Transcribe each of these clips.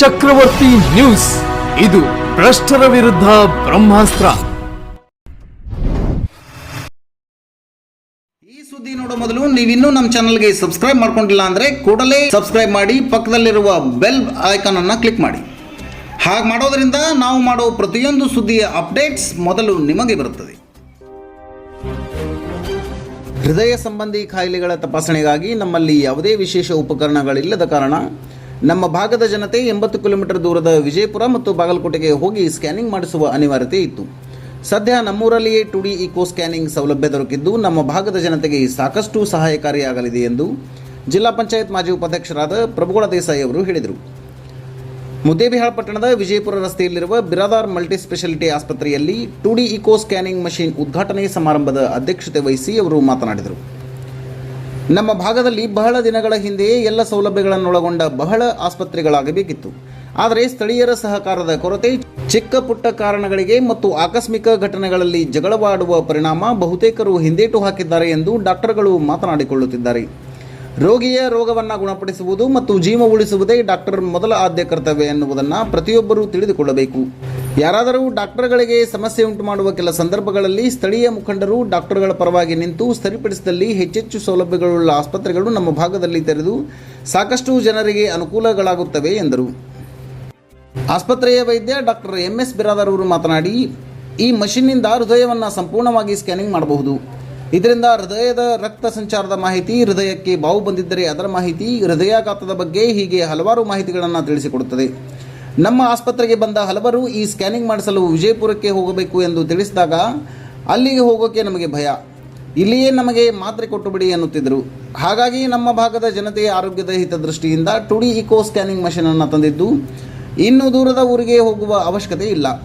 ಚಕ್ರವರ್ತಿ news. ಇದು ಭ್ರಷ್ಟರ ವಿರುದ್ಧ ಬ್ರಹ್ಮಾಸ್ತ್ರ. ಈ ಸುದ್ದಿ ನೋಡೋ ಮೊದಲು ನೀವಿನ್ನೂ ನಮ್ಮ ಚಾನಲ್ಗೆ ಸಬ್ಸ್ಕ್ರೈಬ್ ಮಾಡ್ಕೊಂಡಿಲ್ಲ ಅಂದ್ರೆ ಕೂಡಲೇ ಸಬ್ಸ್ಕ್ರೈಬ್ ಮಾಡಿ, ಪಕ್ಕದಲ್ಲಿರುವ ಬೆಲ್ ಐಕಾನ್ ಅನ್ನು ಕ್ಲಿಕ್ ಮಾಡಿ. ಹಾಗೆ ಮಾಡೋದ್ರಿಂದ ನಾವು ಮಾಡೋ ಪ್ರತಿಯೊಂದು ಸುದ್ದಿಯ ಅಪ್ಡೇಟ್ಸ್ ಮೊದಲು ನಿಮಗೆ ಬರುತ್ತದೆ. ಹೃದಯ ಸಂಬಂಧಿ ಕಾಯಿಲೆಗಳ ತಪಾಸಣೆಗಾಗಿ ನಮ್ಮಲ್ಲಿ ಯಾವುದೇ ವಿಶೇಷ ಉಪಕರಣಗಳಿಲ್ಲದ ಕಾರಣ ನಮ್ಮ ಭಾಗದ ಜನತೆ ಎಂಬತ್ತು ಕಿಲೋಮೀಟರ್ ದೂರದ ವಿಜಯಪುರ ಮತ್ತು ಬಾಗಲಕೋಟೆಗೆ ಹೋಗಿ ಸ್ಕ್ಯಾನಿಂಗ್ ಮಾಡಿಸುವ ಅನಿವಾರ್ಯತೆ ಇತ್ತು. ಸದ್ಯ ನಮ್ಮೂರಲ್ಲಿಯೇ ಟು ಡಿ ಇಕೋ ಸ್ಕ್ಯಾನಿಂಗ್ ಸೌಲಭ್ಯ ದೊರಕಿದ್ದು ನಮ್ಮ ಭಾಗದ ಜನತೆಗೆ ಸಾಕಷ್ಟು ಸಹಾಯಕಾರಿಯಾಗಲಿದೆ ಎಂದು ಜಿಲ್ಲಾ ಪಂಚಾಯತ್ ಮಾಜಿ ಉಪಾಧ್ಯಕ್ಷರಾದ ಪ್ರಭುಗಳ ದೇಸಾಯಿ ಅವರು ಹೇಳಿದರು. ಮುದ್ದೇಬಿಹಾಳ ಪಟ್ಟಣದ ವಿಜಯಪುರ ರಸ್ತೆಯಲ್ಲಿರುವ ಬಿರಾದಾರ್ ಮಲ್ಟಿ ಸ್ಪೆಷಾಲಿಟಿ ಆಸ್ಪತ್ರೆಯಲ್ಲಿ two D echo scanning machine ಉದ್ಘಾಟನೆ ಸಮಾರಂಭದ ಅಧ್ಯಕ್ಷತೆ ವಹಿಸಿ ಅವರು ಮಾತನಾಡಿದರು. ನಮ್ಮ ಭಾಗದಲ್ಲಿ ಬಹಳ ದಿನಗಳ ಹಿಂದೆಯೇ ಎಲ್ಲ ಸೌಲಭ್ಯಗಳನ್ನೊಳಗೊಂಡ ಬಹಳ ಆಸ್ಪತ್ರೆಗಳಾಗಬೇಕಿತ್ತು. ಆದರೆ ಸ್ಥಳೀಯರ ಸಹಕಾರದ ಕೊರತೆ ಚಿಕ್ಕ ಪುಟ್ಟ ಕಾರಣಗಳಿಗೆ ಮತ್ತು ಆಕಸ್ಮಿಕ ಘಟನೆಗಳಲ್ಲಿ ಜಗಳವಾಡುವ ಪರಿಣಾಮ ಬಹುತೇಕರು ಹಿಂದೇಟು ಹಾಕಿದ್ದಾರೆ ಎಂದು ಡಾಕ್ಟರ್ಗಳು ಮಾತನಾಡಿಕೊಳ್ಳುತ್ತಿದ್ದಾರೆ. ರೋಗಿಯ ರೋಗವನ್ನು ಗುಣಪಡಿಸುವುದು ಮತ್ತು ಜೀವ ಉಳಿಸುವುದೇ ಡಾಕ್ಟರ್ ಮೊದಲ ಆದ್ಯ ಕರ್ತವ್ಯ ಎನ್ನುವುದನ್ನು ಪ್ರತಿಯೊಬ್ಬರೂ ತಿಳಿದುಕೊಳ್ಳಬೇಕು. ಯಾರಾದರೂ ಡಾಕ್ಟರ್ಗಳಿಗೆ ಸಮಸ್ಯೆ ಉಂಟು ಮಾಡುವ ಕೆಲ ಸಂದರ್ಭಗಳಲ್ಲಿ ಸ್ಥಳೀಯ ಮುಖಂಡರು ಡಾಕ್ಟರ್ಗಳ ಪರವಾಗಿ ನಿಂತು ಸರಿಪಡಿಸಿದಲ್ಲಿ ಹೆಚ್ಚೆಚ್ಚು ಸೌಲಭ್ಯಗಳುಳ್ಳ ಆಸ್ಪತ್ರೆಗಳು ನಮ್ಮ ಭಾಗದಲ್ಲಿ ತೆರೆದು ಸಾಕಷ್ಟು ಜನರಿಗೆ ಅನುಕೂಲಗಳಾಗುತ್ತವೆ ಎಂದರು. ಆಸ್ಪತ್ರೆಯ ವೈದ್ಯ ಡಾಕ್ಟರ್ ಎಂ ಎಸ್ ಬಿರಾದರ್ ಅವರು ಮಾತನಾಡಿ, ಈ ಮಷಿನ್ನಿಂದ ಹೃದಯವನ್ನು ಸಂಪೂರ್ಣವಾಗಿ ಸ್ಕ್ಯಾನಿಂಗ್ ಮಾಡಬಹುದು. ಇದರಿಂದ ಹೃದಯದ ರಕ್ತ ಸಂಚಾರದ ಮಾಹಿತಿ, ಹೃದಯಕ್ಕೆ ಬಾವು ಬಂದಿದ್ದರೆ ಅದರ ಮಾಹಿತಿ, ಹೃದಯಾಘಾತದ ಬಗ್ಗೆ ಹೀಗೆ ಹಲವಾರು ಮಾಹಿತಿಗಳನ್ನು ತಿಳಿಸಿಕೊಡುತ್ತದೆ. ನಮ್ಮ ಆಸ್ಪತ್ರೆಗೆ ಬಂದ ಹಲವರು ಈ ಸ್ಕ್ಯಾನಿಂಗ್ ಮಾಡಿಸಲು ವಿಜಯಪುರಕ್ಕೆ ಹೋಗಬೇಕು ಎಂದು ತಿಳಿಸಿದಾಗ, ಅಲ್ಲಿಗೆ ಹೋಗೋಕೆ ನಮಗೆ ಭಯ. ಇಲ್ಲಿಯೇ ನಮಗೆ ಮಾತ್ರೆ ಕೊಟ್ಟು ಬಿಡಿ ಎನ್ನುತ್ತಿದ್ದರು. ಹಾಗಾಗಿ ನಮ್ಮ ಭಾಗದ ಜನತೆಯ ಆರೋಗ್ಯದ ಹಿತದೃಷ್ಟಿಯಿಂದ ಟುಡಿ ಇಕೋ ಸ್ಕ್ಯಾನಿಂಗ್ ಮಷೀನನ್ನು ತಂದಿದ್ದು, ಇನ್ನು ದೂರದ ಊರಿಗೆ ಹೋಗುವ ಅವಶ್ಯಕತೆ ಇಲ್ಲ.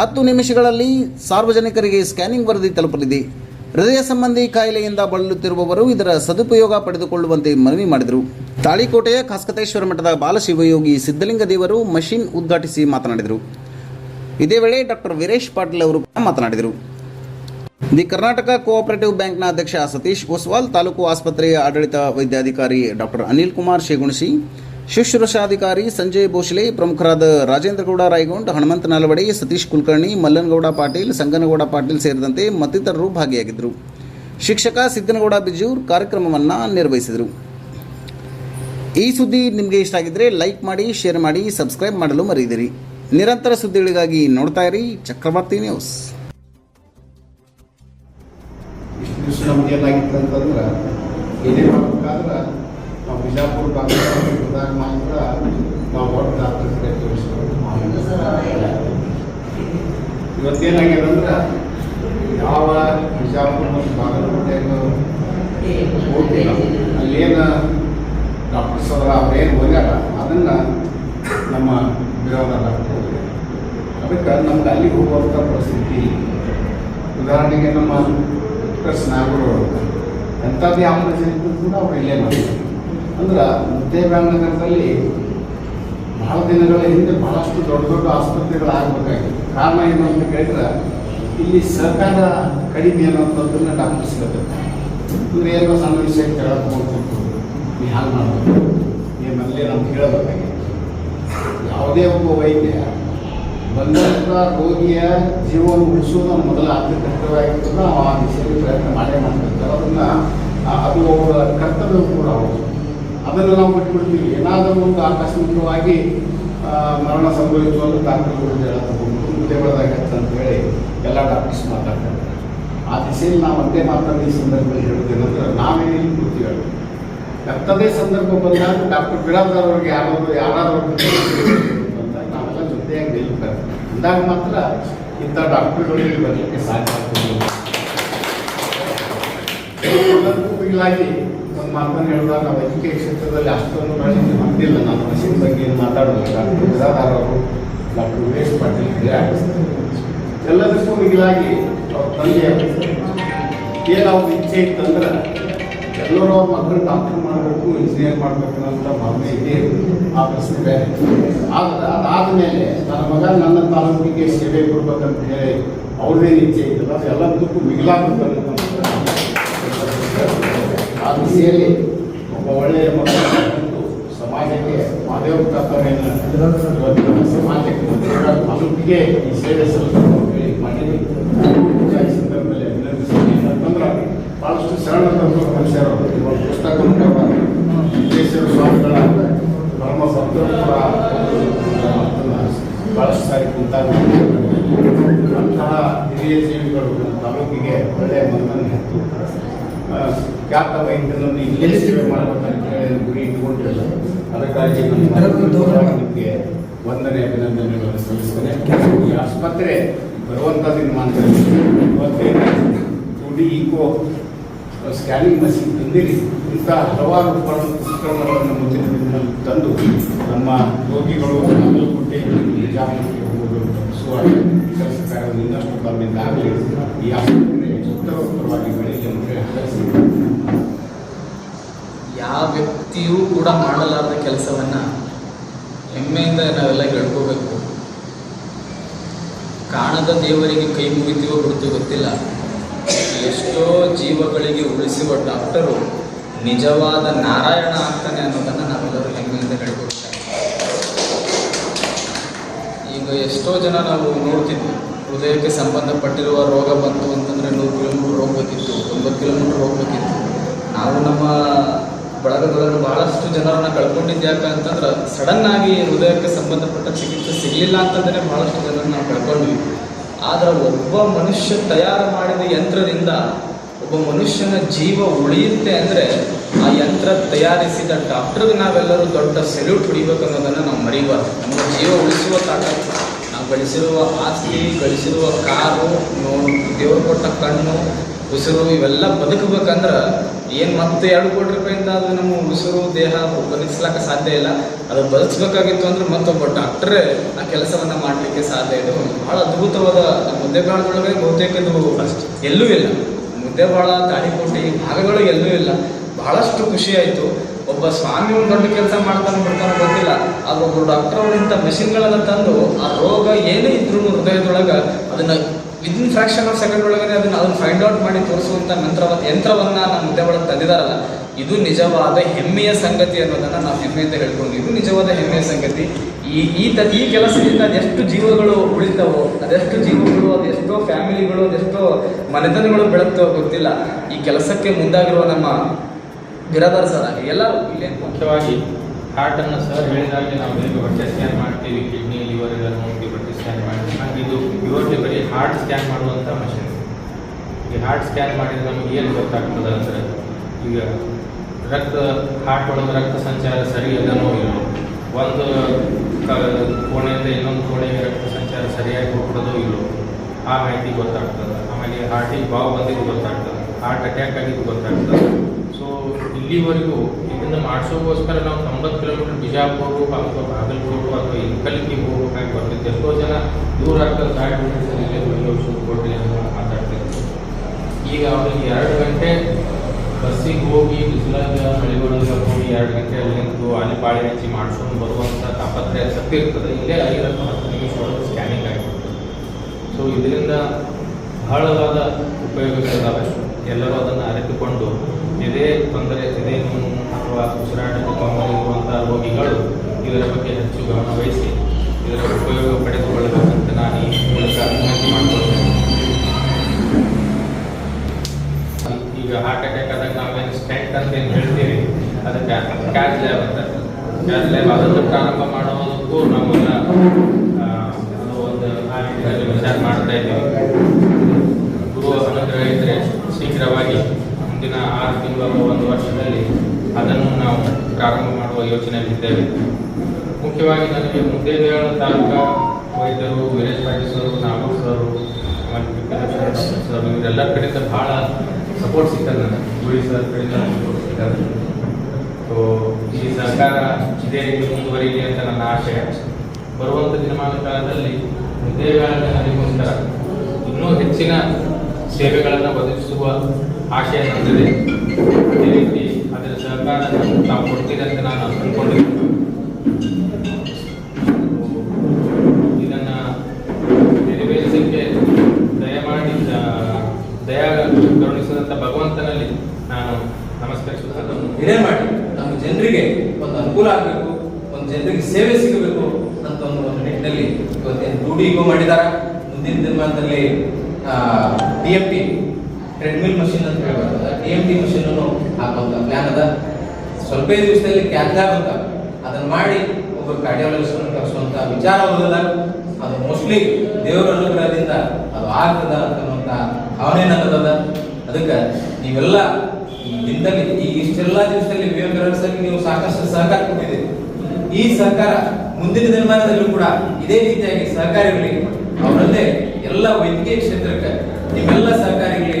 ಹತ್ತು ನಿಮಿಷಗಳಲ್ಲಿ ಸಾರ್ವಜನಿಕರಿಗೆ ಸ್ಕ್ಯಾನಿಂಗ್ ವರದಿ ತಲುಪಲಿದೆ. ಹೃದಯ ಸಂಬಂಧಿ ಕಾಯಿಲೆಯಿಂದ ಬಳಲುತ್ತಿರುವವರು ಇದರ ಸದುಪಯೋಗ ಪಡೆದುಕೊಳ್ಳುವಂತೆ ಮನವಿ ಮಾಡಿದರು. ತಾಳಿಕೋಟೆಯ ಖಾಸ್ಕತೇಶ್ವರ ಮಠದ ಬಾಲಶಿವಯೋಗಿ ಸಿದ್ಧಲಿಂಗ ದೇವರು ಮಷಿನ್ ಉದ್ಘಾಟಿಸಿ ಮಾತನಾಡಿದರು. ಇದೇ ವೇಳೆ ಡಾಕ್ಟರ್ ವೀರೇಶ್ ಪಾಟೀಲ್ ಅವರು ಮಾತನಾಡಿದರು. ದಿ ಕರ್ನಾಟಕ ಕೋಆಪರೇಟಿವ್ ಬ್ಯಾಂಕ್ನ ಅಧ್ಯಕ್ಷ ಸತೀಶ್ ಓಸ್ವಾಲ್ ತಾಲೂಕು ಆಸ್ಪತ್ರೆಯ ಆಡಳಿತ ವೈದ್ಯಾಧಿಕಾರಿ ಡಾಕ್ಟರ್ ಅನಿಲ್ ಕುಮಾರ್ ಶೇಗುಣಸಿ ಶುಶ್ರೂಷಾಧಿಕಾರಿ ಸಂಜಯ್ ಭೋಸ್ಲೆ, ಪ್ರಮುಖರಾದ ರಾಜೇಂದ್ರ ಗೌಡ, ರಾಯಗೊಂಡ್, ಹನುಮಂತ ನಾಲ್ವಡಿ, ಸತೀಶ್ ಕುಲಕರ್ಣಿ, ಮಲ್ಲನಗೌಡ ಪಾಟೀಲ್, ಸಂಗನಗೌಡ ಪಾಟೀಲ್ ಸೇರಿದಂತೆ ಮತ್ತಿತರರು ಭಾಗಿಯಾಗಿದ್ದರು. ಶಿಕ್ಷಕ ಸಿದ್ದನಗೌಡ ಬಿಜೂರ್ ಕಾರ್ಯಕ್ರಮವನ್ನು ನಿರ್ವಹಿಸಿದರು. ಈ ಸುದ್ದಿ ನಿಮಗೆ ಇಷ್ಟ ಆಗಿದ್ದರೆ ಲೈಕ್ ಮಾಡಿ, ಶೇರ್ ಮಾಡಿ, ಸಬ್ಸ್ಕ್ರೈಬ್ ಮಾಡಲು ಮರೆಯದಿರಿ. ನಿರಂತರ ಸುದ್ದಿಗಳಿಗಾಗಿ ನೋಡ್ತಾ ಇರಿ ಚಕ್ರವರ್ತಿ ನ್ಯೂಸ್. ಇಷ್ಟು ಏನಾಗಿತ್ತು ಅಂತಂದ್ರೆ ಬಿಜಾಪುರ ಬಾಗಲಕೋಟೆದಾಗ ಮಾತ್ರ ನಾವು ಡಾಕ್ಟರ್ ತೋರಿಸ್ಕೊಂಡು ಇವತ್ತೇನಾಗಿದೆ ಅಂದ್ರೆ ಯಾವ ಬಿಜಾಪುರ ಮತ್ತು ಬಾಗಲಕೋಟೆಗೆ ಹೋಗಿಲ್ಲ ಅಲ್ಲೇನು ಡಾಕ್ಟರ್ ಸದರ ಅವ್ರೇನು ಹೋಗ್ಯಾರ? ಅದನ್ನು ನಮ್ಮ ವಿರೋಧ ಡಾಕ್ಟರ್ ಅದಕ್ಕೆ ನಮ್ಗೆ ಅಲ್ಲಿಗೆ ಹೋಗುವಂಥ ಪರಿಸ್ಥಿತಿ ಉದಾಹರಣೆಗೆ ನಮ್ಮ ಡಾಕ್ಟರ್ಸ್ ನಾಗರು ಎಂಥದ್ದೇ ಆಪರೇಷನ್ ಇದ್ದರೂ ಕೂಡ ಅವ್ರು ಇಲ್ಲೇ ಮಾಡ್ತಾರೆ. ಅಂದ್ರೆ ಮುದ್ದೇಬೇಳ ನಗರದಲ್ಲಿ ಬಹಳ ದಿನಗಳ ಹಿಂದೆ ಬಹಳಷ್ಟು ದೊಡ್ಡ ದೊಡ್ಡ ಆಸ್ಪತ್ರೆಗಳಾಗಬೇಕಾಗಿತ್ತು. ಕಾರಣ ಏನು ಅಂತ ಕೇಳಿದ್ರೆ, ಇಲ್ಲಿ ಸರ್ಕಾರ ಕಡಿಮೆ ಅನ್ನೋಂಥದ್ದನ್ನ ಡಾಕ್ಟರ್ ಹೇಳ್ತಾರೆ ಅಂದ್ರೆ ಏನೋ ಸಣ್ಣ ವಿಷಯ ಕೇಳಕ್ಕೆ ಹೋಗ್ಬೇಕು ನೀ ಹಾಗೆ ಮಾಡಬೇಕು. ನೀವಲ್ಲೇ ನಮ್ಗೆ ಹೇಳಬೇಕಾಗಿತ್ತು. ಯಾವುದೇ ಒಬ್ಬ ವೈದ್ಯ ಬಂದಂಥ ರೋಗಿಯ ಜೀವನ ಉಳಿಸೋದು ಮೊದಲ ಕರ್ತವ್ಯವಾಗಿತ್ತು ನಾವು ಆ ದಿಶೆಯಲ್ಲಿ ಪ್ರಯತ್ನ ಮಾಡೇ ಮಾಡ್ತಿರ್ತಾರೆ ಅದನ್ನು ಅದು ಅವರ ಕರ್ತವ್ಯ ಕೂಡ ಹೌದು. ಅದನ್ನು ನಾವು ಬಿಟ್ಬಿಡ್ತೀವಿ. ಏನಾದರೂ ಒಂದು ಆಕಸ್ಮಿಕವಾಗಿ ಮರಣ ಸಂಭವಿಸುವ ಒಂದು ಡಾಕ್ಟರ್ಗಳು ಹೇಳಬಹುದು ಬೆಳೆದಾಗತ್ತೆ ಅಂತ ಹೇಳಿ ಎಲ್ಲ ಡಾಕ್ಟರ್ಸ್ ಮಾತಾಡ್ತಾರೆ. ಆ ದಿಸೆಯಲ್ಲಿ ನಾವು ಅದೇ ಮಾತನ್ನು ಈ ಸಂದರ್ಭದಲ್ಲಿ ಹೇಳೋದೇನಂದ್ರೆ ನಾವೇನಿಲ್ಲಿ ಕೂರ್ತೀವಿ ಹೇಳಿ. ಎಂಥದೇ ಸಂದರ್ಭ ಬಂದಾಗ ಡಾಕ್ಟರ್ ಬಿರಾದಾರ್ ಅವ್ರಿಗೆ ಯಾರಾದರೂ ಯಾರಾದ್ರೂ ನಾವೆಲ್ಲ ಜೊತೆಯಾಗಿ ನಿಲ್ತಾರೆ. ಅಂದಾಗ ಮಾತ್ರ ಇಂಥ ಡಾಕ್ಟರ್ಗಳು ಇಲ್ಲಿ ಬರಲಿಕ್ಕೆ ಸಾಧ್ಯ ಆಗ್ತದೆ. ಮಿಗಿಲಾಗಿ ಒಂದು ಮಾತನ್ನು ಹೇಳಿದಾಗ ವೈದ್ಯಕೀಯ ಕ್ಷೇತ್ರದಲ್ಲಿ ಅಷ್ಟೊಂದು ಬಳಕೆ ಬಂದಿಲ್ಲ ನಾನು ಮಷಿನ್ ಬಗ್ಗೆ ಏನು ಮಾತಾಡೋದು ಡಾಕ್ಟರ್ ಬಿರಾದಾರ್ ಅವರು ಡಾಕ್ಟರ್ ವೀರೇಶ್ ಪಾಟೀಲ್ ಎಲ್ಲದಕ್ಕೂ ಮಿಗಿಲಾಗಿ ಅವ್ರ ತಂದೆ ಏನು ಅವ್ರ ಇಚ್ಛೆ ಇತ್ತಂದ್ರೆ ಎಲ್ಲರೂ ಅವ್ರ ಮಕ್ಕಳು ಡಾಕ್ಟರ್ ಮಾಡಬೇಕು ಇಂಜಿನಿಯರ್ ಮಾಡಬೇಕು ಅಂತ ಭಾವನೆ ಇದೆ. ಆ ಪ್ರಶ್ನೆ ಬೇರೆ. ಆದರೆ ಅದಾದ ಮೇಲೆ ನನ್ನ ಮಗ ನನ್ನ ತಾಲೂಕಿಗೆ ಸೇವೆ ಕೊಡ್ಬೇಕಂತ ಹೇಳಿ ಅವ್ರದ್ದೇನು ಇಚ್ಛೆ ಇತ್ತು ಅದು ಎಲ್ಲದಕ್ಕೂ ಮಿಗಿಲಾಗುತ್ತೆ ಆ ದಿಸೆಯಲ್ಲಿ ಒಬ್ಬ ಒಳ್ಳೆಯ ಮಕ್ಕಳು ಸಮಾಜಕ್ಕೆ ಮಾದೇವ ತತ್ವವನ್ನು ಇವತ್ತು ಸಮಾಜಕ್ಕೆ ತಾಲೂಕಿಗೆ ಈ ಸೇವೆ ಈ ಸಂದರ್ಭದಲ್ಲಿ ಅಭಿನಂದಿಸ್ತೀನಿ ಯಾಕಂದ್ರೆ ಭಾಳಷ್ಟು ತಂತ್ರ ಮನುಷ್ಯರು ಪುಸ್ತಕ ವಿಜಯೇಶ್ವರ ಸ್ವಾಮಿಗಳ ಪರಮ ಭಕ್ತರು ಬಹಳಷ್ಟು ಸಾರಿ ಕುಂತಾಗ ಅಂತಹ ಹಿರಿಯ ಜೀವಿಗಳು ತಾಲೂಕಿಗೆ ಒಳ್ಳೆಯ ಮನವನ್ನು ಖ್ಯಾತ ವೈದ್ಯರನ್ನು ಇಲ್ಲಿ ಸೇವೆ ಮಾಡಬೇಕಂತ ಹೇಳಿ ಗುರಿ ಇಟ್ಕೊಂಡಿರಲ್ಲ ಅದಕ್ಕಾಗಿ ನಿಮಗೆ ವಂದನೆ ಅಭಿನಂದನೆಗಳನ್ನು ಸಲ್ಲಿಸ್ತೇನೆ ಈ ಆಸ್ಪತ್ರೆ ಬರುವಂಥದ್ದು ಮಾಡ್ತಾರೆ ಇವತ್ತೇನು two D echo scanning machine ತಂದಿರಿ. ಇಂಥ ಹಲವಾರು ಉಪಕರಣ ಉಪಕರಣಗಳನ್ನು ಮುಂದಿನ ದಿನದಲ್ಲಿ ತಂದು ನಮ್ಮ ರೋಗಿಗಳು ಬಾಗಲಕೋಟೆ ಜಾಗೃತಿಗೆ ಹೋಗುವುದು ಕೆಲಸ ಕಾರ್ಯವನ್ನು ಇನ್ನಷ್ಟು ಆಗಲಿ. ಈ ಆಸ್ಪತ್ರೆ ಯಾವ ವ್ಯಕ್ತಿಯೂ ಕೂಡ ಮಾಡಲಾರದ ಕೆಲಸವನ್ನ ಹೆಮ್ಮೆಯಿಂದ ನಾವೆಲ್ಲ ಹೇಳ್ಕೋಬೇಕು. ಕಾಣದ ದೇವರಿಗೆ ಕೈ ಮುಗಿತೀವೋ ಹೊರತು ಗೊತ್ತಿಲ್ಲ. ಎಷ್ಟೋ ಜೀವಗಳಿಗೆ ಉಳಿಸುವ ಡಾಕ್ಟರು ನಿಜವಾದ ನಾರಾಯಣ ಆಗ್ತಾನೆ ಅನ್ನೋದನ್ನು ನಾವೆಲ್ಲರೂ ಹೆಮ್ಮೆಯಿಂದ ಹೇಳ್ಕೊಡ್ತಾರೆ ಈಗ ಎಷ್ಟೋ ಜನ ನಾವು ನೋಡ್ತಿದ್ವಿ, ಹೃದಯಕ್ಕೆ ಸಂಬಂಧಪಟ್ಟಿರುವ ರೋಗ ಬಂತು ಅಂತಂದರೆ ನೂರು ಕಿಲೋಮೀಟ್ರ್ ಹೋಗ್ಬೇಕಿತ್ತು, ತೊಂಬತ್ತು ಕಿಲೋಮೀಟ್ರ್ ಹೋಗ್ಬೇಕಿತ್ತು. ನಾವು ನಮ್ಮ ಬಳಗದೊಳಗೆ ಬಹಳಷ್ಟು ಜನರನ್ನ ಕಳ್ಕೊಂಡಿದ್ದು ಯಾಕೆ ಅಂತಂದ್ರೆ ಸಡನ್ ಆಗಿ ಹೃದಯಕ್ಕೆ ಸಂಬಂಧಪಟ್ಟ ಚಿಕಿತ್ಸೆ ಸಿಗಲಿಲ್ಲ ಅಂತಂದರೆ ಬಹಳಷ್ಟು ಜನರನ್ನ ನಾವು ಕಳ್ಕೊಂಡ್ವಿ. ಆದರೆ ಒಬ್ಬ ಮನುಷ್ಯ ತಯಾರು ಮಾಡಿದ ಯಂತ್ರದಿಂದ ಒಬ್ಬ ಮನುಷ್ಯನ ಜೀವ ಉಳಿಯುತ್ತೆ ಅಂದರೆ ಆ ಯಂತ್ರ ತಯಾರಿಸಿದ ಡಾಕ್ಟರ್ಗೆ ನಾವೆಲ್ಲರೂ ದೊಡ್ಡ ಸೆಲ್ಯೂಟ್ ಹೊಡಿಬೇಕು ಅನ್ನೋದನ್ನು ನಾವು ಮರಿಬಾರ್ದು. ನಮ್ಮ ಜೀವ ಉಳಿಸುವ ತಾಕತ್ತು. ಗಳಿಸಿರುವ ಆಸ್ತಿ ಗಳಿಸಿರುವ ಕಾರು ನೋಡಿ ದೇವರು ಕೊಟ್ಟ ಕಣ್ಣು ಉಸಿರು ಇವೆಲ್ಲ ಬದುಕಬೇಕಂದ್ರೆ ಏನು ಮತ್ತೆ ಎರಡು ಕೋಟಿ ರೂಪಾಯಿಂದ ಅದು ನಮ್ಮ ಉಸಿರು ದೇಹ ಬದುಕಿಸ್ಲಕ್ಕೆ ಸಾಧ್ಯ ಇಲ್ಲ. ಅದು ಬದುಕಬೇಕಾಗಿತ್ತು ಅಂದ್ರೆ ಮತ್ತೊಬ್ಬ ಡಾಕ್ಟ್ರೇ ಆ ಕೆಲಸವನ್ನು ಮಾಡಲಿಕ್ಕೆ ಸಾಧ್ಯ ಇದೆ. ಬಹಳ ಅದ್ಭುತವಾದ ಮುದ್ದೆಬಾಳದೊಳಗೆ ಬಹುತೇಕ ಇದು ಎಲ್ಲೂ ಇಲ್ಲ. ಮುದ್ದೆ ಮುದ್ದೆಬಾಳ ತಾಳಿಕೋಟೆ ಈ ಭಾಗಗಳು ಎಲ್ಲೂ ಇಲ್ಲ. ಬಹಳಷ್ಟು ಖುಷಿ ಆಯಿತು. ಒಬ್ಬ ಸ್ವಾಮಿ ಒಂದು ದೊಡ್ಡ ಕೆಲಸ ಮಾಡ್ತಾನೆ ಬಿಡ್ತಾನೆ ಗೊತ್ತಿಲ್ಲ. ಅದು ಒಬ್ಬರು ಡಾಕ್ಟರ್ ಇಂಥ ಮೆಷಿನ್ಗಳನ್ನು ತಂದು ಆ ರೋಗ ಏನೇ ಇದ್ರೂ ಹೃದಯದೊಳಗೆ ಅದನ್ನ ವಿದಿನ್ ಫ್ರಾಕ್ಷನ್ ಆಫ್ ಸೆಕೆಂಡ್ ಒಳಗಡೆ ಅದನ್ನ ಅದನ್ನ ಫೈಂಡ್ ಔಟ್ ಮಾಡಿ ತೋರಿಸುವಂಥ ನಂತರ ಯಂತ್ರವನ್ನು ನಮ್ಮ ಮುದ್ದೆ ಒಳಗೆ ತಂದಿದಾರಲ್ಲ, ಇದು ನಿಜವಾದ ಹೆಮ್ಮೆಯ ಸಂಗತಿ ಅನ್ನೋದನ್ನು ನಾವು ಹೆಮ್ಮೆಯಿಂದ ಹೇಳ್ಕೊಂಡು, ಇದು ನಿಜವಾದ ಹೆಮ್ಮೆಯ ಸಂಗತಿ. ಈ ಈ ತ ಈ ಕೆಲಸದಿಂದ ಅದೆಷ್ಟು ಜೀವಗಳು ಉಳಿತಾವೋ ಅದೆಷ್ಟು ಜೀವಗಳು ಅದೆಷ್ಟೋ ಫ್ಯಾಮಿಲಿಗಳು ಅದೆಷ್ಟೋ ಮನೆತನಗಳು ಬೆಳಗ್ತವೋ ಗೊತ್ತಿಲ್ಲ. ಈ ಕೆಲಸಕ್ಕೆ ಮುಂದಾಗಿರುವ ನಮ್ಮ ಆಗಿ ಎಲ್ಲರೂ ಇಲ್ಲಿ ಮುಖ್ಯವಾಗಿ ಹಾರ್ಟನ್ನು ಸರ್ ಹೇಳಿದಾಗೆ ನಾವು ಹೇಗೆ ಹೊಟ್ಟೆ ಸ್ಕ್ಯಾನ್ ಮಾಡ್ತೀವಿ ಕಿಡ್ನಿ ಲಿವರ್ ಎಲ್ಲ ನೋಡ್ತೀವಿ, ಬಟ್ಟೆ ಸ್ಕ್ಯಾನ್ ಮಾಡ್ತೀವಿ. ಹಾಗೆ ಇದು ಪ್ಯೂರ್ಲಿ ಬರೀ ಹಾರ್ಟ್ ಸ್ಕ್ಯಾನ್ ಮಾಡುವಂಥ ಮಷಿನ್ ಈ ಹಾರ್ಟ್ ಸ್ಕ್ಯಾನ್ ಮಾಡಿದ್ರೆ ನಮಗೆ ಏನು ಗೊತ್ತಾಗ್ತದೆ ಅಂದರೆ ಈಗ ರಕ್ತ ಹಾರ್ಟ್ ಒಳಗೆ ರಕ್ತ ಸಂಚಾರ ಸರಿ ಇಲ್ಲ ಇಲ್ಲ ಒಂದು ಕೋಣೆಯಿಂದ ಇನ್ನೊಂದು ಕೋಣೆಗೆ ರಕ್ತ ಸಂಚಾರ ಸರಿಯಾಗಿ ಹೋಗ್ಬಿಡೋದು ಇಲ್ಲೋ, ಆ ಮಾಹಿತಿ ಗೊತ್ತಾಗ್ತದೆ. ಆಮೇಲೆ ಹಾರ್ಟಿಗೆ ಬಾವು ಬಂದಿದ್ದು ಗೊತ್ತಾಗ್ತದೆ. ಹಾರ್ಟ್ ಅಟ್ಯಾಕ್ ಆಗಿದ್ದು ಗೊತ್ತಾಗ್ತದೆ. ಸೊ ಇಲ್ಲಿವರೆಗೂ ಇದನ್ನು ಮಾಡಿಸೋಕ್ಕೋಸ್ಕರ ನಾವು ತೊಂಬತ್ತು ಕಿಲೋಮೀಟರ್ ಬಿಜಾಪುರ ಅಥವಾ ಬಾಗಲಕೋಟು ಅಥವಾ ಇಲ್ಕಲ್ಗೆ ಹೋಗ್ಬೇಕಾಗಿ ಬರ್ತಿತ್ತು ಎಷ್ಟೋ ಜನ ದೂರ ಆಗ್ತದೆ ಗಾಡಿ ಬಿಟ್ಟಿರ್ತಾರೆ ಇಲ್ಲೇ ಬಂದು ಕೊಡ್ರಿ ಅಂತ ಮಾತಾಡ್ತಿದ್ರು ಈಗ ಅವರಿಗೆ ಎರಡು ಗಂಟೆ ಬಸ್ಸಿಗೆ ಹೋಗಿ ಬಿಸಿಲಾಗ ಮಳೆಗೊಳಗೆ ಹೋಗಿ ಎರಡು ಗಂಟೆ ಅಲ್ಲಿ ನಿಂತು ಅಲ್ಲಿ ಬಾಳೆ ಹಚ್ಚಿ ಮಾಡಿಸ್ಕೊಂಡು ಬರುವಂಥ ತಾಪತ್ರೆ ಸತ್ಯ ಇರ್ತದೆ. ಇಲ್ಲೇ ಐದು ಹತ್ತು ನಿಮಿಷ ಒಳಗೆ ಸ್ಕ್ಯಾನಿಂಗ್ ಆಗಿಬಿಡ್ತದೆ ಸೊ ಇದರಿಂದ ಬಹಳವಾದ ಉಪಯೋಗಗಳಿದ್ದಾವೆ ಎಲ್ಲರೂ ಅದನ್ನು ಅರಿತುಕೊಂಡು ಇದೇ ತೊಂದರೆ ಎದೆ ನೋವು ಅಥವಾ ಉಸಿರಾಟದ ತೊಂದರೆ ಇರುವಂಥ ರೋಗಿಗಳು ಇದರ ಬಗ್ಗೆ ಹೆಚ್ಚು ಗಮನ ವಹಿಸಿ ಇದರ ಉಪಯೋಗ ಪಡೆದುಕೊಳ್ಳಬೇಕಂತ ನಾನು ಈ ಮೂಲಕ ವಿನಂತಿ ಮಾಡಿಕೊಳ್ತೇನೆ. ಈಗ ಹಾರ್ಟ್ ಅಟ್ಯಾಕ್ ಆದಾಗ ನಾವೇನು ಸ್ಟೆಂಟ್ ಅಂತ ಏನು ಹೇಳ್ತೀವಿ? ಅದಕ್ಕೆ ಕ್ಯಾಚ್ ಲ್ಯಾಬ್ ಅಂತ. ಕ್ಯಾಚ್ ಲ್ಯಾಬ್ ಅದನ್ನು ಪ್ರಾರಂಭ ಮಾಡುವುದಕ್ಕೂ ಆ, ಒಂದು ವಿಚಾರ ಮಾಡ್ತಾ ಇದ್ದೀವಿ. ಗುರು ಅನುಗ್ರಹ ಇದ್ರೆ ಶೀಘ್ರವಾಗಿ ಮುಂದಿನ ಆರು ತಿಂಗಳು ಒಂದು ವರ್ಷದಲ್ಲಿ ಅದನ್ನು ನಾವು ಪ್ರಾರಂಭ ಮಾಡುವ ಯೋಚನೆಯಲ್ಲಿದ್ದೇವೆ. ಮುಖ್ಯವಾಗಿ ನನಗೆ ಮುದ್ದೇಬೇಳ ತಾಲೂಕಾ ವೈದ್ಯರು, Veeresh Patil sir, Nagur sir sir ಇವರೆಲ್ಲ ಕಡೆಯಿಂದ ಭಾಳ ಸಪೋರ್ಟ್ ಸಿಗ್ತದೆ ನನಗೆ. ಗುಳಿ ಸರ್ ಕಡೆಯಿಂದ ಸಪೋರ್ಟ್ ಸಿಗ್ತದೆ. ಸೊ ಈ ಸರ್ಕಾರ ಇದೇ ರೀತಿ ಮುಂದುವರಿಯಲಿ ಅಂತ ನನ್ನ ಆಶಯ ಬರುವಂಥ ದಿನಮಾನ ಕಾಲದಲ್ಲಿ ಮುಂದೆ ಜನರಿಗೋಸ್ಕರ ಇನ್ನೂ ಹೆಚ್ಚಿನ ಸೇವೆಗಳನ್ನು ಒದಗಿಸುವ ಆಶಯ ಇರ್ತದೆ ಅದೇ ರೀತಿ ಅದರ ಸಹಕಾರ ತಾವು ಕೊಡ್ತೀರಿ ಅಂತ ನಾನು ಅಂದ್ಕೊಂಡಿದ್ದೀನಿ. ಇದನ್ನು ನೆರವೇರಿಸಲಿಕ್ಕೆ ದಯಮಾಡಿ ದಯಾ ಕರುಣಿಸಿದಂಥ ಭಗವಂತನಲ್ಲಿ ನಾನು ನಮಸ್ಕರಿಸುವುದನ್ನು ಇದೇ ಮಾಡಿ, ನಮ್ಮ ಜನರಿಗೆ ಒಂದು ಅನುಕೂಲ ಆಗಬೇಕು ಜನರಿಗೆ ಸೇವೆ ಸಿಗಬೇಕು ಅಂತ ಒಂದು ಒಂದು ನಿಟ್ಟಿನಲ್ಲಿ ಇವತ್ತೇನು ರೂಢಿಗೂ ಮಾಡಿದ್ದಾರೆ ಮುಂದಿನ ದಿನಮಾನದಲ್ಲಿ D M T treadmill machine ಅಂತ ಹೇಳ್ಬಾರ್ದು. ಟಿ ಎಂ ಟಿ ಮಷಿನ್ ಹಾಕುವಂತ ಪ್ಲಾನ್ ಅದ. ಸ್ವಲ್ಪ ದಿವಸದಲ್ಲಿ ಕ್ಯಾನ್ಸರ್ ಅಂತ ಅದನ್ನ ಮಾಡಿ ಒಬ್ಬರು ಕಾರ್ಡಿಯಾಲಜಿಸ್ಟ್ ಕರೆಸುವಂಥ ವಿಚಾರ ಹೋಗದ ಅದು ಮೋಸ್ಟ್ಲಿ ದೇವರ ಅನುಗ್ರಹದಿಂದ ಅದು ಆಗ್ತದ ಅಂತ ಭಾವನೆ ನನ್ನದದ ಅದಕ್ಕೆ ನೀವೆಲ್ಲ ದಿನದಲ್ಲಿ ಈ ಇಷ್ಟೆಲ್ಲ ದಿವಸದಲ್ಲಿ ಸರ್ ನೀವು ಸಾಕಷ್ಟು ಸಹಕಾರ ಕೊಟ್ಟಿದ್ದೀರಿ. ಈ ಸರ್ಕಾರ ಮುಂದಿನ ದಿನಮಾನದಲ್ಲೂ ಕೂಡ ಇದೇ ರೀತಿಯಾಗಿ ಸಹಕಾರಿಗಳಿಗೆ ಅವರಲ್ಲೇ ಎಲ್ಲ ವೈದ್ಯಕೀಯ ಕ್ಷೇತ್ರಕ್ಕೆ ನಿಮ್ಮೆಲ್ಲ ಸಹಕಾರಿಗಳಿಗೆ